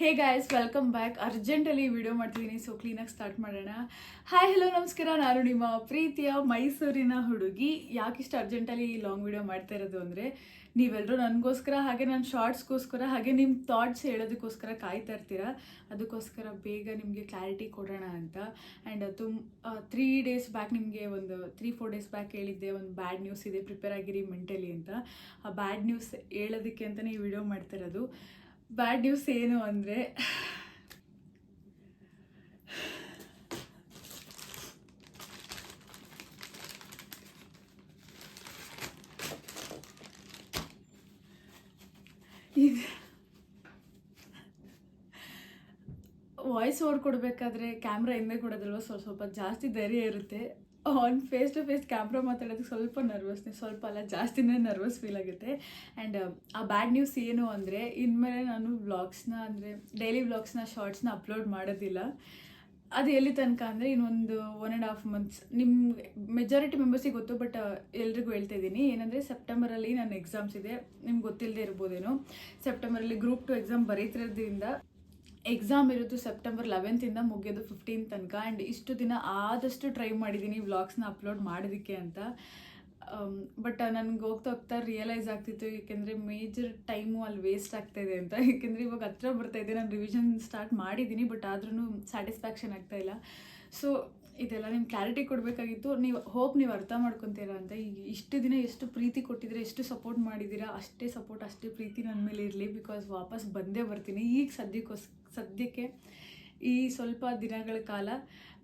ಹೇ guys welcome back ಅರ್ಜೆಂಟಲ್ಲಿ video ಮಾಡ್ತಿದ್ದೀನಿ so ಕ್ಲೀನಾಗಿ ಸ್ಟಾರ್ಟ್ ಮಾಡೋಣ. ಹಾಯ್ ಹಲೋ ನಮಸ್ಕಾರ. ನಾನು ನಿಮ್ಮ ಪ್ರೀತಿಯ ಮೈಸೂರಿನ ಹುಡುಗಿ. ಯಾಕಿಷ್ಟು ಅರ್ಜೆಂಟಲ್ಲಿ ಈ ಲಾಂಗ್ ವಿಡಿಯೋ ಮಾಡ್ತಾ ಇರೋದು ಅಂದರೆ ನೀವೆಲ್ಲರೂ ನನಗೋಸ್ಕರ ಹಾಗೆ ನನ್ನ ಶಾರ್ಟ್ಸ್ಗೋಸ್ಕರ ಹಾಗೆ ನಿಮ್ಮ ಥಾಟ್ಸ್ ಹೇಳೋದಕ್ಕೋಸ್ಕರ ಕಾಯ್ತಾ ಇರ್ತೀರಾ? ಅದಕ್ಕೋಸ್ಕರ ಬೇಗ ನಿಮಗೆ ಕ್ಲಾರಿಟಿ ಕೊಡೋಣ ಅಂತ. ಆ್ಯಂಡ್ ತುಮ್ ತ್ರೀ ಡೇಸ್ ಬ್ಯಾಕ್ ನಿಮಗೆ ಒಂದು ತ್ರೀ ಫೋರ್ ಡೇಸ್ ಬ್ಯಾಕ್ ಹೇಳಿದ್ದೆ, ಒಂದು ಬ್ಯಾಡ್ ನ್ಯೂಸ್ ಇದೆ ಪ್ರಿಪೇರ್ ಆಗಿರಿ ಮೆಂಟಲಿ ಅಂತ. ಆ ಬ್ಯಾಡ್ ನ್ಯೂಸ್ ಹೇಳೋದಕ್ಕೆ ಅಂತಲೇ ಈ ವಿಡಿಯೋ ಮಾಡ್ತಾ ಇರೋದು. ಬ್ಯಾಡ್ ನ್ಯೂಸ್ ಏನು ಅಂದರೆ ವಾಯ್ಸ್ ಓವರ್ ಕೊಡಬೇಕಾದ್ರೆ ಕ್ಯಾಮ್ರಾ ಹಿಂದೆ ಕೊಡೋದಲ್ವ? ಸ್ವಲ್ಪ ಸ್ವಲ್ಪ ಜಾಸ್ತಿ ಧೈರ್ಯ ಇರುತ್ತೆ. On face to face camera ಮಾತಾಡೋದಕ್ಕೆ ಸ್ವಲ್ಪ ನರ್ವಸ್ನೇ ಸ್ವಲ್ಪ ಅಲ್ಲ, ಜಾಸ್ತಿನೇ ನರ್ವಸ್ ಫೀಲ್ ಆಗುತ್ತೆ. ಆ್ಯಂಡ್ ಆ ಬ್ಯಾಡ್ ನ್ಯೂಸ್ ಏನು ಅಂದರೆ, ಇನ್ಮೇಲೆ ನಾನು ವ್ಲಾಗ್ಸ್ನ ಅಂದರೆ ಡೈಲಿ ವ್ಲಾಗ್ಸ್ನ ಶಾರ್ಟ್ಸ್ನ ಅಪ್ಲೋಡ್ ಮಾಡೋದಿಲ್ಲ. ಅದು ಎಲ್ಲಿ ತನಕ ಅಂದರೆ, ಇನ್ನೊಂದು ಒನ್ ಆ್ಯಂಡ್ ಹಾಫ್ ಮಂತ್ಸ್ ನಿಮ್ಮ ಮೆಜಾರಿಟಿ ಮೆಂಬರ್ಸಿಗೆ ಗೊತ್ತು ಬಟ್ ಎಲ್ರಿಗೂ ಹೇಳ್ತಾ ಇದ್ದೀನಿ. ಏನಂದರೆ ಸೆಪ್ಟೆಂಬರಲ್ಲಿ ನನ್ನ ಎಕ್ಸಾಮ್ಸ್ ಇದೆ. ನಿಮ್ಗೆ ಗೊತ್ತಿಲ್ಲದೆ ಇರ್ಬೋದೇನೋ. ಸೆಪ್ಟೆಂಬರಲ್ಲಿ ಗ್ರೂಪ್ ಟು ಎಕ್ಸಾಮ್ ಬರೀತಿರೋದ್ರಿಂದ ಎಕ್ಸಾಮ್ ಇರೋದು ಸೆಪ್ಟೆಂಬರ್ ಲೆವೆಂತಿಂದ ಮುಗಿಯೋದು ಫಿಫ್ಟೀನ್ ತನಕ ಆ್ಯಂಡ್ ಇಷ್ಟು ದಿನ ಆದಷ್ಟು ಟ್ರೈ ಮಾಡಿದ್ದೀನಿ ವ್ಲಾಗ್ಸ್ನ ಅಪ್ಲೋಡ್ ಮಾಡೋದಕ್ಕೆ ಅಂತ. ಬಟ್ ನನಗೆ ಹೋಗ್ತಾ ಹೋಗ್ತಾ ರಿಯಲೈಸ್ ಆಗ್ತಿತ್ತು, ಏಕೆಂದರೆ ಮೇಜರ್ ಟೈಮು ಅಲ್ಲಿ ವೇಸ್ಟ್ ಆಗ್ತಾಯಿದೆ ಅಂತ. ಏಕೆಂದರೆ ಇವಾಗ ಹತ್ರ ಬರ್ತಾ ಇದೆ, ನಾನು ರಿವಿಷನ್ ಸ್ಟಾರ್ಟ್ ಮಾಡಿದ್ದೀನಿ ಬಟ್ ಆದ್ರೂ ಸ್ಯಾಟಿಸ್ಫ್ಯಾಕ್ಷನ್ ಇಲ್ಲ. ಸೊ ಇದೆಲ್ಲ ನಿಮ್ಗೆ ಕ್ಲಾರಿಟಿ ಕೊಡಬೇಕಾಗಿತ್ತು. ನೀವು ಹೋಪ್ ನೀವು ಅರ್ಥ ಮಾಡ್ಕೊತೀರಾ ಅಂತ. ಈಗ ಇಷ್ಟು ದಿನ ಎಷ್ಟು ಪ್ರೀತಿ ಕೊಟ್ಟಿದ್ರೆ ಎಷ್ಟು ಸಪೋರ್ಟ್ ಮಾಡಿದ್ದೀರಾ, ಅಷ್ಟೇ ಸಪೋರ್ಟ್ ಅಷ್ಟೇ ಪ್ರೀತಿ ನನ್ನ ಮೇಲೆ ಇರಲಿ ಬಿಕಾಸ್ ವಾಪಸ್ ಬಂದೇ ಬರ್ತೀನಿ. ಈಗ ಸದ್ಯಕ್ಕೋಸ್, ಸದ್ಯಕ್ಕೆ ಈ ಸ್ವಲ್ಪ ದಿನಗಳ ಕಾಲ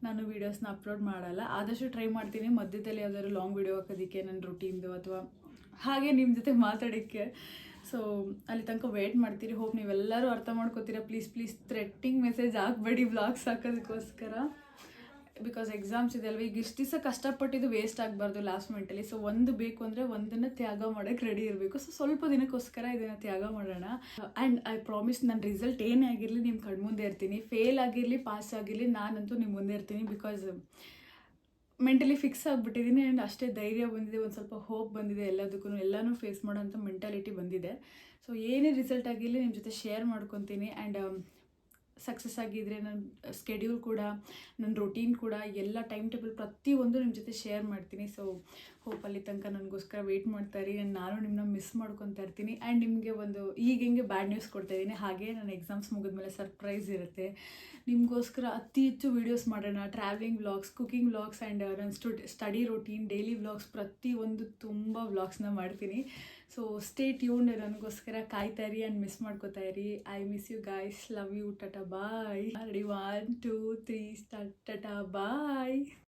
ನಾನು ವೀಡಿಯೋಸ್ನ ಅಪ್ಲೋಡ್ ಮಾಡಲ್ಲ. ಆದಷ್ಟು ಟ್ರೈ ಮಾಡ್ತೀನಿ. ಮಧ್ಯದಲ್ಲಿ ಯಾವ್ದಾದ್ರು ಲಾಂಗ್ ವೀಡಿಯೋ ಹಾಕೋದಕ್ಕೆ ನನ್ನ ರುಟೀನ್ದು ಅಥವಾ ಹಾಗೆ ನಿಮ್ಮ ಜೊತೆ ಮಾತಾಡೋಕ್ಕೆ. ಸೊ ಅಲ್ಲಿ ತನಕ ವೇಟ್ ಮಾಡ್ತೀರಿ. ಹೋಪ್ ನೀವೆಲ್ಲರೂ ಅರ್ಥ ಮಾಡ್ಕೋತೀರಾ. ಪ್ಲೀಸ್ ಪ್ಲೀಸ್ ಥ್ರೆಟ್ಟಿಂಗ್ ಮೆಸೇಜ್ ಹಾಕ್ಬೇಡಿ. ಬ್ಲಾಗ್ಸ್ ಹಾಕೋದಕ್ಕೋಸ್ಕರ. ಬಿಕಾಸ್ ಎಕ್ಸಾಮ್ಸ್ ಇದೆ ಅಲ್ವಾ? ಈಗ ಇಷ್ಟು ದಿವಸ ಕಷ್ಟಪಟ್ಟಿದ್ದು ವೇಸ್ಟ್ ಆಗಬಾರ್ದು ಲಾಸ್ಟ್ ಮಿನಿಟಲ್ಲಿ ಸೊ ಒಂದು ಬೇಕು ಅಂದರೆ ಒಂದನ್ನು ತ್ಯಾಗ ಮಾಡೋಕ್ಕೆ ರೆಡಿ ಇರಬೇಕು. ಸೊ ಸ್ವಲ್ಪ ದಿನಕ್ಕೋಸ್ಕರ ಇದನ್ನು ತ್ಯಾಗ ಮಾಡೋಣ. ಆ್ಯಂಡ್ ಐ ಪ್ರಾಮಿಸ್ ನನ್ನ ರಿಸಲ್ಟ್ ಏನೇ ಆಗಿರಲಿ ನಿಮ್ಮ ಕಣ್ಮುಂದೆ ಇರ್ತೀನಿ. ಫೇಲ್ ಆಗಿರಲಿ ಪಾಸ್ ಆಗಿರಲಿ, ನಾನಂತೂ ನಿಮ್ಮ ಮುಂದೆ ಇರ್ತೀನಿ ಬಿಕಾಸ್ ಮೆಂಟಲಿ ಫಿಕ್ಸ್ ಆಗಿಬಿಟ್ಟಿದ್ದೀನಿ ಆ್ಯಂಡ್ ಅಷ್ಟೇ ಧೈರ್ಯ ಬಂದಿದೆ. ಒಂದು ಸ್ವಲ್ಪ ಹೋಪ್ ಬಂದಿದೆ ಎಲ್ಲದಕ್ಕೂ. ಎಲ್ಲನೂ ಫೇಸ್ ಮಾಡೋಂಥ ಮೆಂಟಾಲಿಟಿ ಬಂದಿದೆ. ಸೊ ಏನೇ ರಿಸಲ್ಟ್ ಆಗಿರಲಿ ನಿಮ್ಮ ಜೊತೆ ಶೇರ್ ಮಾಡ್ಕೊತೀನಿ. ಆ್ಯಂಡ್ ಸಕ್ಸಸ್ ಆಗಿದ್ರೆ ನನ್ನ ಸ್ಕೆಡ್ಯೂಲ್ ಕೂಡ ನನ್ನ ರೊಟೀನ್ ಕೂಡ, ಎಲ್ಲ ಟೈಮ್ ಟೇಬಲ್ ಪ್ರತಿಯೊಂದು ನಿಮ್ಮ ಜೊತೆ ಶೇರ್ ಮಾಡ್ತೀನಿ. ಸೊ ಹೋಪ್ ಅಲ್ಲಿ ತನಕ ನನಗೋಸ್ಕರ ವೆಯ್ಟ್ ಇರಿ. ಆ್ಯಂಡ್ ನಾನು ನಿಮ್ಮನ್ನ ಮಿಸ್ ಮಾಡ್ಕೊತಾ ಇರ್ತೀನಿ. ಆ್ಯಂಡ್ ನಿಮಗೆ ಒಂದು, ಈಗ ಹೆಂಗೆ ಬ್ಯಾಡ್ ನ್ಯೂಸ್ ಕೊಡ್ತಾ ಇದ್ದೀನಿ, ಹಾಗೆ ನನ್ನ ಎಕ್ಸಾಮ್ಸ್ ಮುಗಿದ್ಮೇಲೆ ಸರ್ಪ್ರೈಸ್ ಇರುತ್ತೆ. ನಿಮಗೋಸ್ಕರ ಅತಿ ಹೆಚ್ಚು ವೀಡಿಯೋಸ್ ಮಾಡೋಣ. Travelling vlogs cooking vlogs and ನನ್ನ stud study routine daily vlogs ಪ್ರತಿಯೊಂದು ತುಂಬ ವ್ಲಾಗ್ಸ್ನ ಮಾಡ್ತೀನಿ. ಸೊ ಸ್ಟೇ ಟ್ಯೂನ್ ನನಗೋಸ್ಕರ ಇರಿ ಆ್ಯಂಡ್ ಮಿಸ್ ಮಾಡ್ಕೋತಾ ಇರಿ. I miss you guys love you tata bye. Already one, two, three, start, ta-ta, bye.